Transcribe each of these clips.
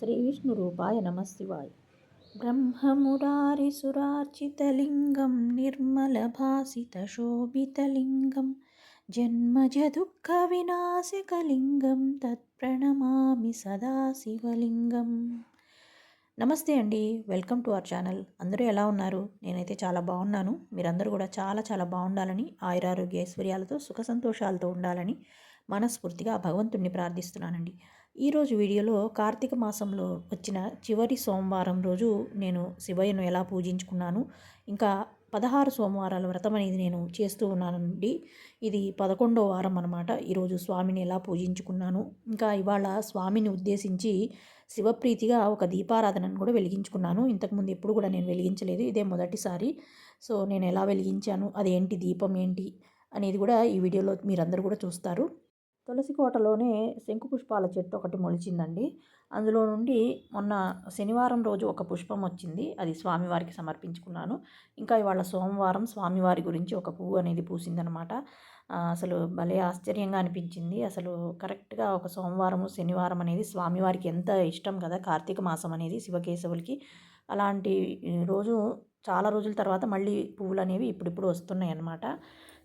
శ్రీ విష్ణు రూపాయ నమశివాయ. బ్రహ్మమురారిసురార్చితలింగం నిర్మలభాసితశోభితలింగం జన్మజ వినాశకలింగం తత్ప్రణమామి సదాశివలింగం. నమస్తే అండి వెల్కమ్ టు అవర్ ఛానల్. అందరూ ఎలా ఉన్నారు? నేనైతే చాలా బాగున్నాను. మీరందరూ కూడా చాలా చాలా బాగుండాలని ఆయురారోగ్య ఐశ్వర్యాలతో సుఖ సంతోషాలతో ఉండాలని మనస్ఫూర్తిగా భగవంతుణ్ణి ప్రార్థిస్తున్నానండి. ఈరోజు వీడియోలో కార్తీక మాసంలో వచ్చిన చివరి సోమవారం రోజు నేను శివయ్యను ఎలా పూజించుకున్నాను ఇంకా పదహారు సోమవారాల వ్రతం అనేది నేను చేస్తూ ఉన్నానండి. ఇది పదకొండో వారం అనమాట ఈరోజు స్వామిని ఎలా పూజించుకున్నాను ఇంకా ఇవాళ స్వామిని ఉద్దేశించి శివప్రీతిగా ఒక దీపారాధనను కూడా వెలిగించుకున్నాను. ఇంతకుముందు ఎప్పుడు కూడా నేను వెలిగించలేదు ఇదే మొదటిసారి. సో నేను ఎలా వెలిగించాను అదేంటి దీపం ఏంటి అనేది కూడా ఈ వీడియోలో మీరందరూ కూడా చూస్తారు. తులసి కోటలోనే శంకు పుష్పాల చెట్టు ఒకటి మొలిచిందండి. అందులో నుండి మొన్న శనివారం రోజు ఒక పుష్పం వచ్చింది. అది స్వామివారికి సమర్పించుకున్నాను. ఇంకా ఇవాళ సోమవారం స్వామివారి గురించి ఒక పువ్వు అనేది పూసిందనమాట. అసలు భలే ఆశ్చర్యంగా అనిపించింది. అసలు కరెక్ట్గా ఒక సోమవారం శనివారం అనేది స్వామివారికి ఎంత ఇష్టం కదా కార్తీక మాసం అనేది శివకేశవులకి. అలాంటి రోజు చాలా రోజుల తర్వాత మళ్ళీ పువ్వులు అనేవి ఇప్పుడిప్పుడు వస్తున్నాయి అన్నమాట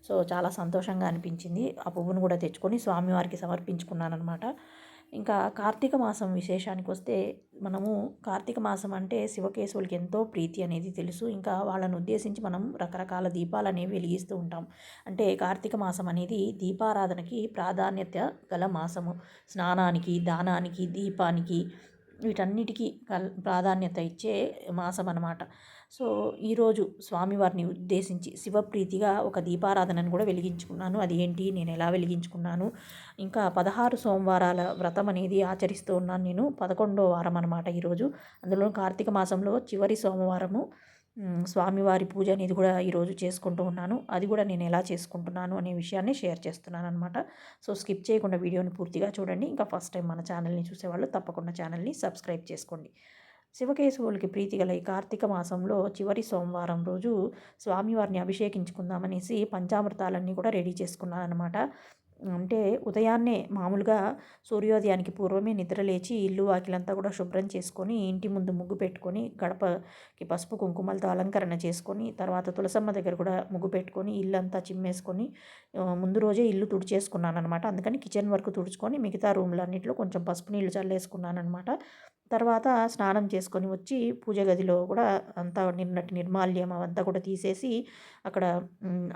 సో చాలా సంతోషంగా అనిపించింది. ఆ పువ్వును కూడా తెచ్చుకొని స్వామివారికి సమర్పించుకున్నాను అనమాట ఇంకా కార్తీక మాసం విశేషానికి వస్తే మనము కార్తీక మాసం అంటే శివకేశవులకి ఎంతో ప్రీతి అనేది తెలుసు. ఇంకా వాళ్ళను ఉద్దేశించి మనం రకరకాల దీపాలు అనేవి వెలిగిస్తూ ఉంటాం. అంటే కార్తీక మాసం అనేది దీపారాధనకి ప్రాధాన్యత గల మాసము. స్నానానికి దానానికి దీపానికి వీటన్నిటికీ ప్రాధాన్యత ఇచ్చే మాసం అన్నమాట సో ఈరోజు స్వామివారిని ఉద్దేశించి శివప్రీతిగా ఒక దీపారాధనను కూడా వెలిగించుకున్నాను. అది ఏంటి? నేను ఎలా వెలిగించుకున్నాను? ఇంకా పదహారు సోమవారాల వ్రతం అనేది ఆచరిస్తూ ఉన్నాను నేను. పదకొండో వారం అనమాట ఈరోజు అందులో కార్తీక మాసంలో చివరి సోమవారము స్వామివారి పూజ అనేది కూడా ఈరోజు చేసుకుంటూ ఉన్నాను. అది కూడా నేను ఎలా చేసుకుంటున్నాను అనే విషయాన్ని షేర్ చేస్తున్నాను అనమాట సో స్కిప్ చేయకుండా వీడియోని పూర్తిగా చూడండి. ఇంకా ఫస్ట్ టైం మన ఛానల్ని చూసేవాళ్ళు తప్పకుండా ఛానల్ని సబ్స్క్రైబ్ చేసుకోండి. శివకేశవులకి ప్రీతి గల ఈ కార్తీక మాసంలో చివరి సోమవారం రోజు స్వామివారిని అభిషేకించుకుందామనేసి పంచామృతాలన్నీ కూడా రెడీ చేసుకున్నానమాట అంటే ఉదయాన్నే మామూలుగా సూర్యోదయానికి పూర్వమే నిద్రలేచి ఇల్లు వాకిలంతా కూడా శుభ్రం చేసుకొని ఇంటి ముందు ముగ్గు పెట్టుకొని గడపకి పసుపు కుంకుమలతో అలంకరణ చేసుకొని తర్వాత తులసమ్మ దగ్గర కూడా ముగ్గు పెట్టుకొని ఇల్లు అంతా చిమ్మేసుకొని ముందు రోజే ఇల్లు తుడిచేసుకున్నాను అనమాట అందుకని కిచెన్ వరకు తుడుచుకొని మిగతా రూమ్లన్నింటిలో కొంచెం పసుపు నీళ్ళు చల్లేసుకున్నాను అనమాట తర్వాత స్నానం చేసుకొని వచ్చి పూజ గదిలో కూడా అంతా నిన్నటి నిర్మాల్యం అవంతా కూడా తీసేసి అక్కడ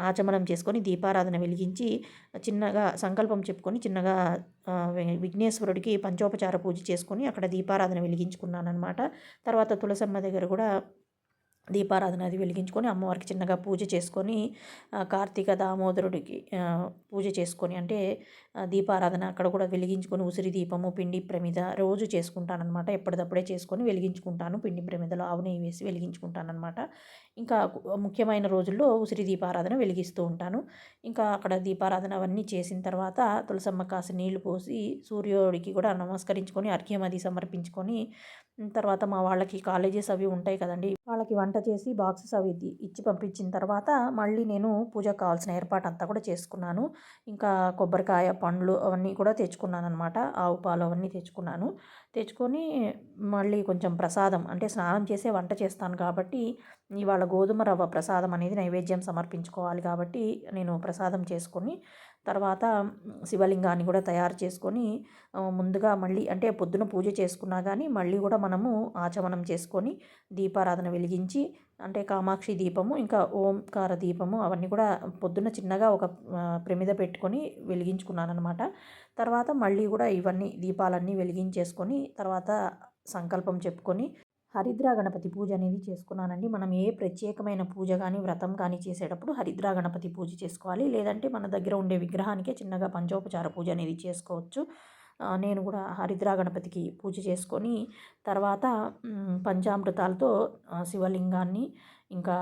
ఆచమనం చేసుకొని దీపారాధన వెలిగించి చిన్నగా సంకల్పం చెప్పుకొని చిన్నగా విఘ్నేశ్వరుడికి పంచోపచార పూజ చేసుకొని అక్కడ దీపారాధన వెలిగించుకున్నాను అనమాట తర్వాత తులసమ్మ దగ్గర కూడా దీపారాధన అది వెలిగించుకొని అమ్మవారికి చిన్నగా పూజ చేసుకొని కార్తీక దామోదరుడికి పూజ చేసుకొని అంటే దీపారాధన అక్కడ కూడా వెలిగించుకొని ఉసిరి దీపము పిండి ప్రమిద రోజు చేసుకుంటానమాట ఎప్పటిదప్పుడే చేసుకొని వెలిగించుకుంటాను. పిండి ప్రమిదలో ఆవు నెయ్యి వేసి వెలిగించుకుంటాను అనమాట ఇంకా ముఖ్యమైన రోజుల్లో ఉసిరి దీపారాధన వెలిగిస్తూ ఉంటాను. ఇంకా అక్కడ దీపారాధన అవన్నీ చేసిన తర్వాత తులసమ్మ కాసి నీళ్ళు పోసి సూర్యుడికి కూడా నమస్కరించుకొని అర్ఘ్యం అది సమర్పించుకొని తర్వాత మా వాళ్ళకి కాలేజెస్ అవి ఉంటాయి కదండి వాళ్ళకి వంట చేసి బాక్సెస్ అవి ఇచ్చి పంపించిన తర్వాత మళ్ళీ నేను పూజకు కావాల్సిన ఏర్పాటు అంతా కూడా చేసుకున్నాను. ఇంకా కొబ్బరికాయ పండ్లు అవన్నీ కూడా తెచ్చుకున్నాను అనమాట ఆవు పాలు అవన్నీ తెచ్చుకున్నాను. తెచ్చుకొని మళ్ళీ కొంచెం ప్రసాదం అంటే స్నానం చేసే వంట చేస్తాను కాబట్టి ఇవాళ గోధుమ రవ్వ ప్రసాదం అనేది నైవేద్యం సమర్పించుకోవాలి కాబట్టి నేను ప్రసాదం చేసుకొని తర్వాత శివలింగాన్ని కూడా తయారు చేసుకొని ముందుగా మళ్ళీ అంటే పొద్దున పూజ చేసుకున్నా కానీ మళ్ళీ కూడా మనము ఆచమనం చేసుకొని దీపారాధన వెలిగించి అంటే కామాక్షి దీపము ఇంకా ఓంకార దీపము అవన్నీ కూడా పొద్దున చిన్నగా ఒక ప్రమిద పెట్టుకొని వెలిగించుకున్నానమాట తర్వాత మళ్ళీ కూడా ఇవన్నీ దీపాలన్నీ వెలిగించేసుకొని తర్వాత సంకల్పం చెప్పుకొని హరిద్రా గణపతి పూజ అనేది చేసుకున్నానండి. మనం ఏ ప్రత్యేకమైన పూజ కానీ వ్రతం కానీ చేసేటప్పుడు హరిద్రా గణపతి పూజ చేసుకోవాలి. లేదంటే మన దగ్గర ఉండే విగ్రహానికే చిన్నగా పంచోపచార పూజ అనేది చేసుకోవచ్చు. నేను కూడా హరిద్రా గణపతికి పూజ చేసుకొని తర్వాత పంచామృతాలతో శివలింగాన్ని ఇంకా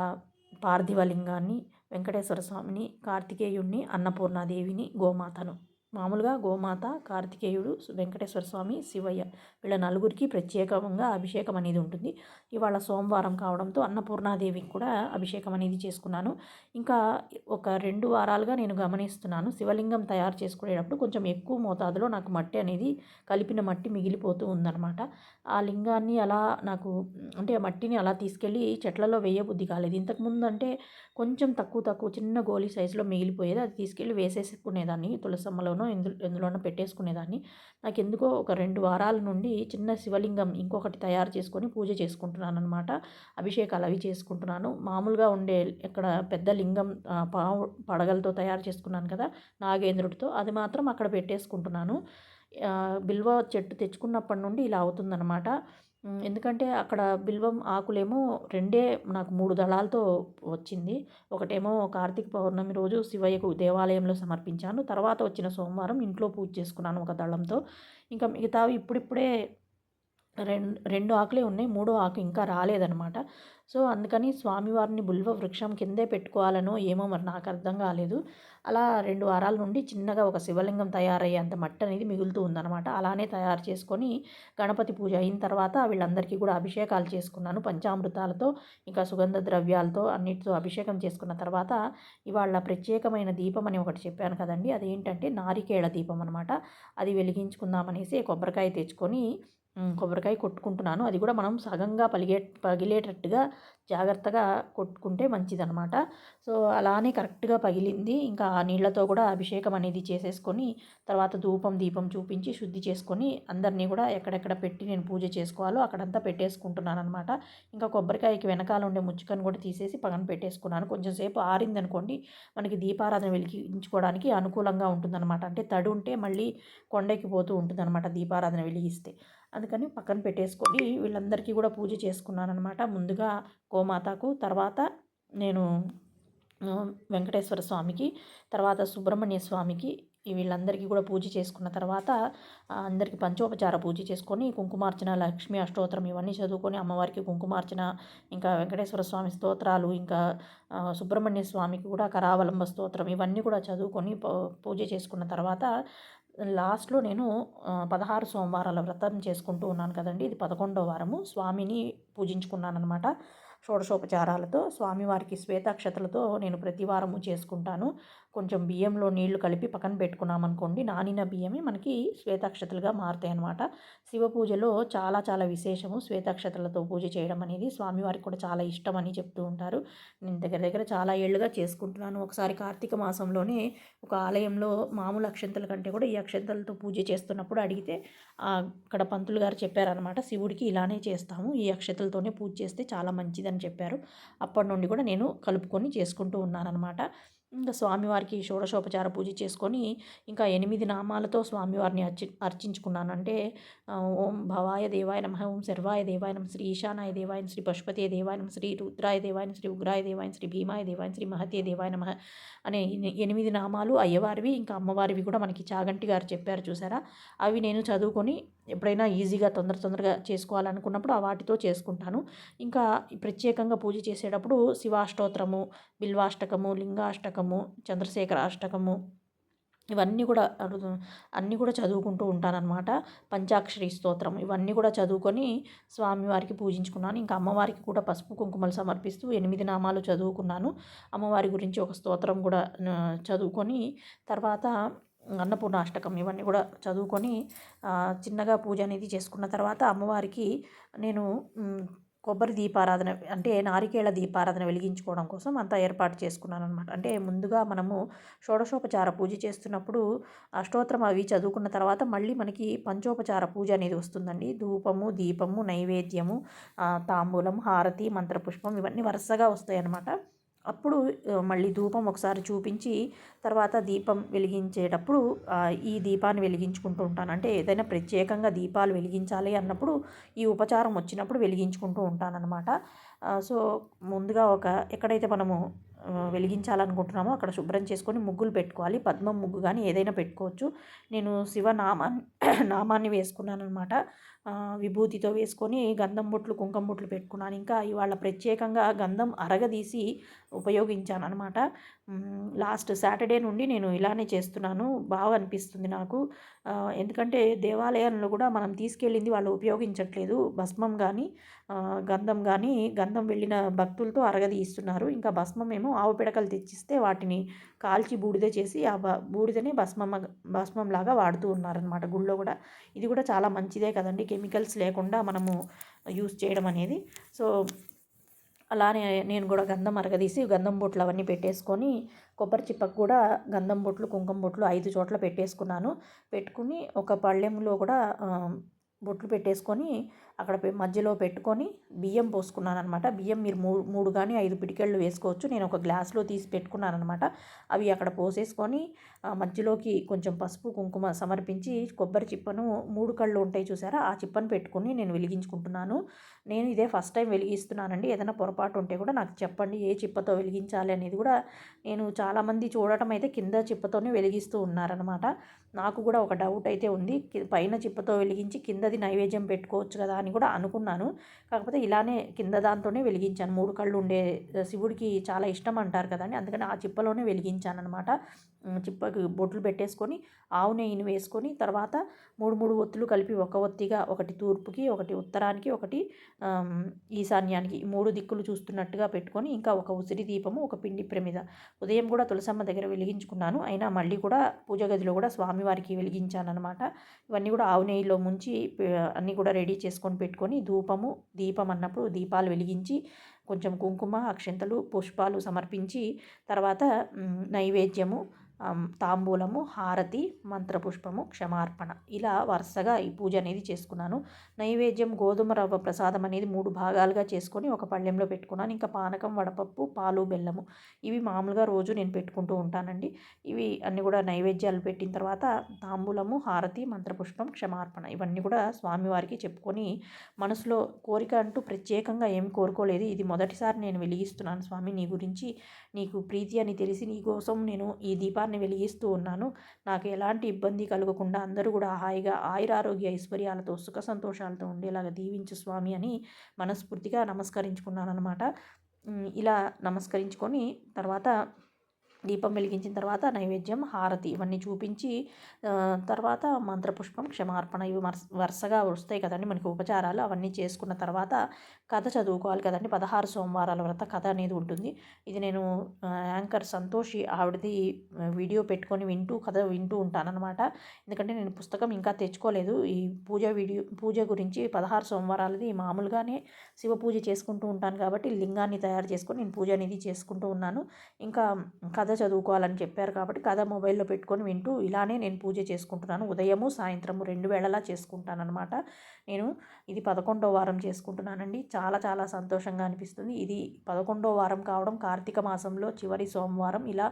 పార్థివలింగాన్ని వెంకటేశ్వర స్వామిని కార్తికేయుణ్ణి అన్నపూర్ణాదేవిని గోమాతను మామూలుగా గోమాత కార్తికేయుడు వెంకటేశ్వర స్వామి శివయ్య వీళ్ళ నలుగురికి ప్రత్యేకంగా అభిషేకం అనేది ఉంటుంది. ఇవాళ సోమవారం కావడంతో అన్నపూర్ణాదేవికి కూడా అభిషేకం అనేది చేసుకున్నాను. ఇంకా ఒక రెండు వారాలుగా నేను గమనిస్తున్నాను. శివలింగం తయారు చేసుకునేటప్పుడు కొంచెం ఎక్కువ మోతాదులో నాకు మట్టి అనేది కలిపిన మట్టి మిగిలిపోతూ ఉందన్నమాట. ఆ లింగాన్ని అలా నాకు అంటే ఆ మట్టిని అలా తీసుకెళ్ళి చెట్లలో వేయబుద్ధి కాలేదు. ఇంతకుముందు అంటే కొంచెం తక్కువ తక్కువ చిన్న గోళీ సైజులో మిగిలిపోయేది. అది తీసుకెళ్ళి వేసేసుకునేదాన్ని తులసమ్మలోనో ఎందు ఎందులోనో పెట్టేసుకునేదాన్ని. నాకు ఎందుకో ఒక రెండు వారాల నుండి చిన్న శివలింగం ఇంకొకటి తయారు చేసుకొని పూజ చేసుకుంటున్నాను అనమాట అభిషేకాలు అవి చేసుకుంటున్నాను. మామూలుగా ఉండే ఇక్కడ పెద్ద లింగం పావు పడగలతో తయారు చేసుకున్నాను కదా నాగేంద్రుడితో అది మాత్రం అక్కడ పెట్టేసుకుంటున్నాను. బిల్వ చెట్టు తెచ్చుకున్నప్పటి నుండి ఇలా అవుతుందన్నమాట. ఎందుకంటే అక్కడ బిల్వం ఆకులేమో రెండే నాకు మూడు దళాలతో వచ్చింది. ఒకటేమో కార్తీక పౌర్ణమి రోజు శివయ్యకు దేవాలయంలో సమర్పించాను. తర్వాత వచ్చిన సోమవారం ఇంట్లో పూజ చేసుకున్నాను ఒక దళంతో. ఇంకా మిగతావి ఇప్పుడిప్పుడే రెండు రెండు ఆకులే ఉన్నాయి మూడో ఆకు ఇంకా రాలేదనమాట సో అందుకని స్వామివారిని బుల్వ వృక్షం కిందే పెట్టుకోవాలనో ఏమో మరి నాకు అర్థం కాలేదు. అలా రెండు వారాల నుండి చిన్నగా ఒక శివలింగం తయారయ్యేంత మట్టి అనేది మిగులుతూ ఉందన్నమాట. అలానే తయారు చేసుకొని గణపతి పూజ అయిన తర్వాత వీళ్ళందరికీ కూడా అభిషేకాలు చేసుకున్నాను. పంచామృతాలతో ఇంకా సుగంధ ద్రవ్యాలతో అన్నిటితో అభిషేకం చేసుకున్న తర్వాత ఇవాళ ప్రత్యేకమైన దీపం అని ఒకటి చెప్పాను కదండి. అదేంటంటే నారికేళ దీపం అనమాట అది వెలిగించుకుందామనేసి కొబ్బరికాయ తెచ్చుకొని కొబ్బరికాయ కొట్టుకుంటున్నాను. అది కూడా మనం సగంగా పలిగే పగిలేటట్టుగా జాగ్రత్తగా కొట్టుకుంటే మంచిదనమాట సో అలానే కరెక్ట్గా పగిలింది. ఇంకా ఆ నీళ్ళతో కూడా అభిషేకం అనేది చేసేసుకొని తర్వాత ధూపం దీపం చూపించి శుద్ధి చేసుకొని అందరినీ కూడా ఎక్కడెక్కడ పెట్టి నేను పూజ చేసుకోవాలో అక్కడంతా పెట్టేసుకుంటున్నాను అనమాట ఇంకా కొబ్బరికాయకి వెనకాల ఉండే ముచ్చుకను కూడా తీసేసి పక్కన పెట్టేసుకున్నాను. కొంచెం సేపు ఆరిందనుకోండి మనకి దీపారాధన వెలిగించుకోవడానికి అనుకూలంగా ఉంటుందన్నమాట. అంటే తడి ఉంటే మళ్ళీ కొండకి పోతూ ఉంటుందన్నమాట దీపారాధన వెలిగిస్తే. అందుకని పక్కన పెట్టేసుకొని వీళ్ళందరికీ కూడా పూజ చేసుకున్నాను అనమాట ముందుగా గోమాతకు తర్వాత నేను వెంకటేశ్వర స్వామికి తర్వాత సుబ్రహ్మణ్య స్వామికి వీళ్ళందరికీ కూడా పూజ చేసుకున్న తర్వాత అందరికీ పంచోపచార పూజ చేసుకొని కుంకుమార్చన లక్ష్మీ అష్టోత్తరం ఇవన్నీ చదువుకొని అమ్మవారికి కుంకుమార్చన ఇంకా వెంకటేశ్వర స్వామి స్తోత్రాలు ఇంకా సుబ్రహ్మణ్య స్వామికి కూడా కరావలంబ స్తోత్రం ఇవన్నీ కూడా చదువుకొని పూజ చేసుకున్న తర్వాత లాస్ట్లో నేను పదహారు సోమవారాల వ్రతం చేసుకుంటూ ఉన్నాను కదండి. ఇది పదకొండవ వారము. స్వామిని పూజించుకున్నాను అనమాట షోడశోపచారాలతో స్వామివారికి శ్వేతాక్షతలతో నేను ప్రతి వారము చేసుకుంటాను. కొంచెం బియ్యంలో నీళ్ళు కలిపి పక్కన పెట్టుకున్నాం అనుకోండి నానిన బియ్యమే మనకి శ్వేతాక్షతలుగా మారుతాయి అన్నమాట శివ పూజలో చాలా చాలా విశేషము. శ్వేతాక్షతలతో పూజ చేయడం అనేది స్వామివారికి కూడా చాలా ఇష్టం అని చెప్తూ ఉంటారు. నేను దగ్గర దగ్గర చాలా ఏళ్ళుగా చేసుకుంటున్నాను. ఒకసారి కార్తీక మాసంలోనే ఒక ఆలయంలో మామూలు అక్షంతల కంటే కూడా ఈ అక్షంతలతో పూజ చేస్తున్నప్పుడు అడిగితే అక్కడ పంతులు గారు చెప్పారనమాట శివుడికి ఇలానే చేస్తాము. ఈ అక్షతలతోనే పూజ చేస్తే చాలా మంచిది వచ్చిందని చెప్పారు. అప్పటి నుండి కూడా నేను కలుపుకొని చేసుకుంటూ ఉన్నానన్నమాట. ఇంకా స్వామివారికి షోడశోపచార పూజ చేసుకొని ఇంకా ఎనిమిది నామాలతో స్వామివారిని అర్చి అర్చించుకున్నాను అంటే ఓం భవాయ దేవాయ నమ ఓం శర్వాయ దేవాయ నమ శ్రీ ఈశానాయ దేవాయ శ్రీ పశుపతి దేవాయ నమ శ్రీ రుద్రాయ దేవాయ శ్రీ ఉగ్రాయ దేవాయ శ్రీ భీమాయ దేవాయ శ్రీ మహతే దేవాయ నమ అనే ఎనిమిది నామాలు అయ్యవారివి ఇంకా అమ్మవారివి కూడా మనకి చాగంటి గారు చెప్పారు చూసారా? అవి నేను చదువుకొని ఎప్పుడైనా ఈజీగా తొందర తొందరగా చేసుకోవాలనుకున్నప్పుడు ఆ వాటితో చేసుకుంటాను. ఇంకా ప్రత్యేకంగా పూజ చేసేటప్పుడు శివాష్టోత్రము బిల్వాష్టకము లింగాష్టకము చంద్రశేఖర అష్టకము ఇవన్నీ కూడా అన్నీ కూడా చదువుకుంటూ ఉంటానన్నమాట. పంచాక్షరి స్తోత్రం ఇవన్నీ కూడా చదువుకొని స్వామివారికి పూజించుకున్నాను. ఇంకా అమ్మవారికి కూడా పసుపు కుంకుమలు సమర్పిస్తూ ఎనిమిది నామాలు చదువుకున్నాను. అమ్మవారి గురించి ఒక స్తోత్రం కూడా చదువుకొని తర్వాత అన్నపూర్ణాష్టకం ఇవన్నీ కూడా చదువుకొని చిన్నగా పూజ అనేది చేసుకున్న తర్వాత అమ్మవారికి నేను కొబ్బరి దీపారాధన అంటే నారికేళ దీపారాధన వెలిగించుకోవడం కోసం అంతా ఏర్పాటు చేసుకున్నాను అనమాట అంటే ముందుగా మనము షోడశోపచార పూజ చేస్తున్నప్పుడు అష్టోత్తరం అవి చదువుకున్న తర్వాత మళ్ళీ మనకి పంచోపచార పూజ అనేది వస్తుందండి. ధూపము దీపము నైవేద్యము తాంబూలం హారతి మంత్రపుష్పం ఇవన్నీ వరుసగా వస్తాయి అన్నమాట అప్పుడు మళ్ళీ ధూపం ఒకసారి చూపించి తర్వాత దీపం వెలిగించేటప్పుడు ఈ దీపాన్ని వెలిగించుకుంటూ ఉంటాను. అంటే ఏదైనా ప్రత్యేకంగా దీపాలు వెలిగించాలి అన్నప్పుడు ఈ ఉపచారం వచ్చినప్పుడు వెలిగించుకుంటూ ఉంటానన్నమాట. సో ముందుగా ఒక ఎక్కడైతే మనము వెలిగించాలనుకుంటున్నామో అక్కడ శుభ్రం చేసుకొని ముగ్గులు పెట్టుకోవాలి. పద్మం ముగ్గు కానీ ఏదైనా పెట్టుకోవచ్చు. నేను శివ నామా నామాన్ని వేసుకున్నాను అనమాట విభూతితో వేసుకొని గంధం బొట్లు కుంకుమ బొట్లు పెట్టుకున్నాను. ఇంకా ఇవాళ ప్రత్యేకంగా గంధం అరగదీసి ఉపయోగించాను అనమాట లాస్ట్ సాటర్డే నుండి నేను ఇలానే చేస్తున్నాను. బాగా అనిపిస్తుంది నాకు. ఎందుకంటే దేవాలయంలో కూడా మనం తీసుకెళ్ళింది వాళ్ళు ఉపయోగించట్లేదు. భస్మం కానీ గంధం కానీ గంధం వెళ్ళిన భక్తులతో అరగదీస్తున్నారు. ఇంకా భస్మం ఏమో ఆవు పిడకలు తెచ్చిస్తే వాటిని కాల్చి బూడిద చేసి ఆ బూడిదనే బూడిదని భస్మం భస్మం లాగా వాడుతూ ఉన్నారనమాట గుళ్ళో కూడా. ఇది కూడా చాలా మంచిదే కదండి. కెమికల్స్ లేకుండా మనము యూస్ చేయడం అనేది. సో అలానే నేను కూడా గంధం అరగదీసి గంధం బొట్లు అవన్నీ పెట్టేసుకొని కొబ్బరి చిప్పకు కూడా గంధం బొట్లు కుంకుమ బొట్లు ఐదు చోట్ల పెట్టేసుకున్నాను. పెట్టుకుని ఒక పళ్ళెంలో కూడా బొట్లు పెట్టేసుకొని అక్కడ మధ్యలో పెట్టుకొని బియ్యం పోసుకున్నాను అనమాట బియ్యం మీరు మూడు మూడు కానీ ఐదు పిటికెళ్ళు వేసుకోవచ్చు. నేను ఒక గ్లాస్లో తీసి పెట్టుకున్నాను అనమాట అవి అక్కడ పోసేసుకొని మధ్యలోకి కొంచెం పసుపు కుంకుమ సమర్పించి కొబ్బరి చిప్పను మూడు కళ్ళు ఉంటాయి చూసారా? ఆ చిప్పను పెట్టుకుని నేను వెలిగించుకుంటున్నాను. నేను ఇదే ఫస్ట్ టైం వెలిగిస్తున్నానండి. ఏదైనా పొరపాటు ఉంటే కూడా నాకు చెప్పండి. ఏ చిప్పతో వెలిగించాలి అనేది కూడా నేను చాలామంది చూడటం అయితే కింద చిప్పతోనే వెలిగిస్తూ ఉన్నారనమాట. నాకు కూడా ఒక డౌట్ అయితే ఉంది. పైన చిప్పతో వెలిగించి కిందది నైవేద్యం పెట్టుకోవచ్చు కదా అని కూడా అనుకున్నాను. కాకపోతే ఇలానే కింద దాంతోనే వెలిగించాను. మూడు కళ్ళు ఉండే శివుడికి చాలా ఇష్టం అంటారు కదండి. అందుకని ఆ చిప్పలోనే వెలిగించాను అనమాట చిప్పకి బొట్లు పెట్టేసుకొని ఆవు నెయ్యిని వేసుకొని తర్వాత మూడు మూడు ఒత్తులు కలిపి ఒక ఒత్తిగా ఒకటి తూర్పుకి ఒకటి ఉత్తరానికి ఒకటి ఈశాన్యానికి మూడు దిక్కులు చూస్తున్నట్టుగా పెట్టుకొని ఇంకా ఒక ఉసిరి దీపము ఒక పిండి ప్రమిద. ఉదయం కూడా తులసమ్మ దగ్గర వెలిగించుకున్నాను. అయినా మళ్ళీ కూడా పూజ గదిలో కూడా స్వామివారికి వెలిగించాను అనమాట ఇవన్నీ కూడా ఆవు నెయ్యిలో ముంచి అన్నీ కూడా రెడీ చేసుకొని పెట్టుకొని ధూపము దీపం అన్నప్పుడు దీపాలు వెలిగించి కొంచెం కుంకుమ అక్షంతలు పుష్పాలు సమర్పించి తర్వాత నైవేద్యము తాంబూలము హారతి మంత్రపుష్పము క్షమార్పణ. ఇలా వరుసగా ఈ పూజ అనేది చేసుకున్నాను. నైవేద్యం గోధుమ రవ్వ ప్రసాదం అనేది మూడు భాగాలుగా చేసుకొని ఒక పళ్ళెంలో పెట్టుకున్నాను. ఇంకా పానకం వడపప్పు పాలు బెల్లము. ఇవి మామూలుగా రోజు నేను పెట్టుకుంటూ ఉంటానండి. ఇవి అన్నీ కూడా నైవేద్యాలు పెట్టిన తర్వాత తాంబూలము హారతి మంత్రపుష్పం క్షమార్పణ. ఇవన్నీ కూడా స్వామివారికి చెప్పుకొని మనసులో కోరిక అంటూ ప్రత్యేకంగా ఏం కోరుకోలేదు. ఇది మొదటిసారి నేను వెలిగిస్తున్నాను స్వామి నీ గురించి. నీకు ప్రీతి అని తెలిసి నీ కోసం నేను ఈ దీపాన్ని దీపాన్ని వెలిగిస్తూ ఉన్నాను. నాకు ఎలాంటి ఇబ్బంది కలగకుండా అందరూ కూడా హాయిగా ఆయురారోగ్య ఐశ్వర్యాలతో సుఖ సంతోషాలతో ఉండేలాగా దీవించు స్వామి అని మనస్ఫూర్తిగా నమస్కరించుకున్నాను అనమాట ఇలా నమస్కరించుకొని తర్వాత దీపం వెలిగించిన తర్వాత నైవేద్యం హారతి ఇవన్నీ చూపించి తర్వాత మంత్రపుష్పం క్షమార్పణ ఇవి వరుసగా వస్తాయి కదండి మనకి ఉపచారాలు. అవన్నీ చేసుకున్న తర్వాత కథ చదువుకోవాలి కదండి. పదహారు సోమవారాల వ్రత కథ అనేది ఉంటుంది. ఇది నేను యాంకర్ సంతోషి ఆవిడది వీడియో పెట్టుకొని వింటూ కథ వింటూ ఉంటానన్నమాట. ఎందుకంటే నేను పుస్తకం ఇంకా తెచ్చుకోలేదు. ఈ పూజ వీడియో పూజ గురించి పదహారు సోమవారాలది మామూలుగానే శివ పూజ చేసుకుంటూ ఉంటాను కాబట్టి లింగాన్ని తయారు చేసుకొని నేను పూజ అనేది చేసుకుంటూ ఉన్నాను. ఇంకా కథ కథ చదువుకోవాలని చెప్పారు కాబట్టి కథ మొబైల్లో పెట్టుకొని వింటూ ఇలానే నేను పూజ చేసుకుంటున్నాను. ఉదయము సాయంత్రము రెండు వేళలా చేసుకుంటాను అనమాట నేను ఇది పదకొండో వారం చేసుకుంటున్నానండి. చాలా చాలా సంతోషంగా అనిపిస్తుంది. ఇది పదకొండో వారం కావడం కార్తీక మాసంలో చివరి సోమవారం. ఇలా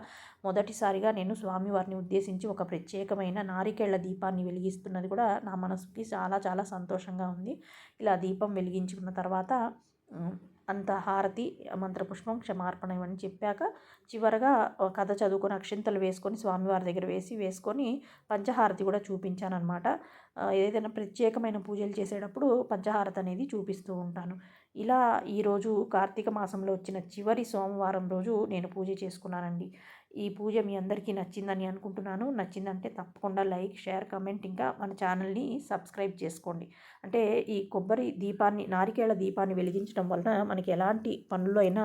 మొదటిసారిగా నేను స్వామివారిని ఉద్దేశించి ఒక ప్రత్యేకమైన నారికేళ్ళ దీపాన్ని వెలిగిస్తున్నది కూడా నా మనసుకి చాలా చాలా సంతోషంగా ఉంది. ఇలా దీపం వెలిగించుకున్న తర్వాత అంత హారతి మంత్రపుష్పం క్షమార్పణ ఇవన్నీ చెప్పాక చివరగా కథ చదువుకొని అక్షింతలు వేసుకొని స్వామివారి దగ్గర వేసి వేసుకొని పంచహారతి కూడా చూపించాను అనమాట ఏదైనా ప్రత్యేకమైన పూజలు చేసేటప్పుడు పంచహారతి అనేది చూపిస్తూ ఉంటాను. ఇలా ఈరోజు కార్తీక మాసంలో వచ్చిన చివరి సోమవారం రోజు నేను పూజ చేసుకున్నానండి. ఈ పూజ మీ అందరికీ నచ్చిందని అనుకుంటున్నాను. నచ్చిందంటే తప్పకుండా లైక్ షేర్ కమెంట్ ఇంకా మన ఛానల్ని సబ్స్క్రైబ్ చేసుకోండి. అంటే ఈ కొబ్బరి దీపాన్ని నారికేళ దీపాన్ని వెలిగించడం వలన మనకి ఎలాంటి పనుల్లో అయినా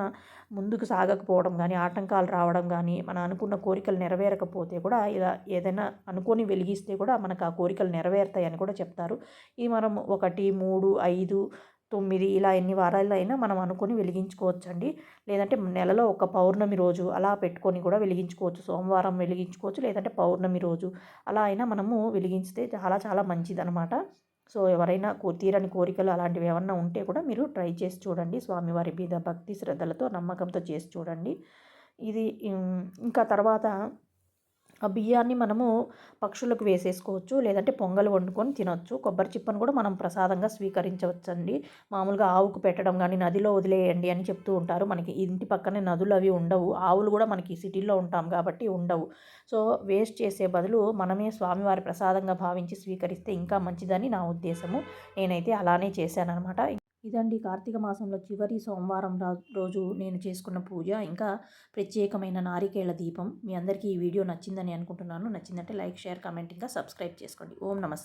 ముందుకు సాగకపోవడం కానీ ఆటంకాలు రావడం కానీ మనం అనుకున్న కోరికలు నెరవేరకపోతే కూడా ఇలా ఏదైనా అనుకొని వెలిగిస్తే కూడా మనకు ఆ కోరికలు నెరవేరుతాయని కూడా చెప్తారు. ఇది మనం ఒకటి మూడు ఐదు తొమ్మిది ఇలా ఎన్ని వారాల్లో అయినా మనం అనుకొని వెలిగించుకోవచ్చండి. లేదంటే నెలలో ఒక పౌర్ణమి రోజు అలా పెట్టుకొని కూడా వెలిగించుకోవచ్చు. సోమవారం వెలిగించుకోవచ్చు లేదంటే పౌర్ణమి రోజు అలా అయినా మనము వెలిగించితే చాలా చాలా మంచిదనమాట సో ఎవరైనా తీరని కోరికలు అలాంటివి ఏమన్నా ఉంటే కూడా మీరు ట్రై చేసి చూడండి. స్వామివారి మీద భక్తి శ్రద్ధలతో నమ్మకంతో చేసి చూడండి. ఇది ఇంకా తర్వాత ఆ బియ్యాన్ని మనము పక్షులకు వేసేసుకోవచ్చు లేదంటే పొంగల్ వండుకొని తినొచ్చు. కొబ్బరి చిప్పను కూడా మనం ప్రసాదంగా స్వీకరించవచ్చండి. మామూలుగా ఆవుకు పెట్టడం కానీ నదిలో వదిలేయండి అని చెప్తూ ఉంటారు. మనకి ఇంటి పక్కనే నదులు అవి ఉండవు. ఆవులు కూడా మనకి సిటీల్లో ఉంటాం కాబట్టి ఉండవు. సో వేస్ట్ చేసే బదులు మనమే స్వామివారి ప్రసాదంగా భావించి స్వీకరిస్తే ఇంకా మంచిదని నా ఉద్దేశము. నేనైతే అలానే చేశానన్నమాట. ఇదండి కార్తీక మాసంలో చివరి సోమవారం రోజు నేను చేసుకున్న పూజ. ఇంకా ప్రత్యేకమైన నారికేళ్ళ దీపం. మీ అందరికీ ఈ వీడియో నచ్చిందని అనుకుంటున్నాను. నచ్చిందంటే లైక్ షేర్ కామెంట్ ఇంకా సబ్స్క్రైబ్ చేసుకోండి. ఓం నమ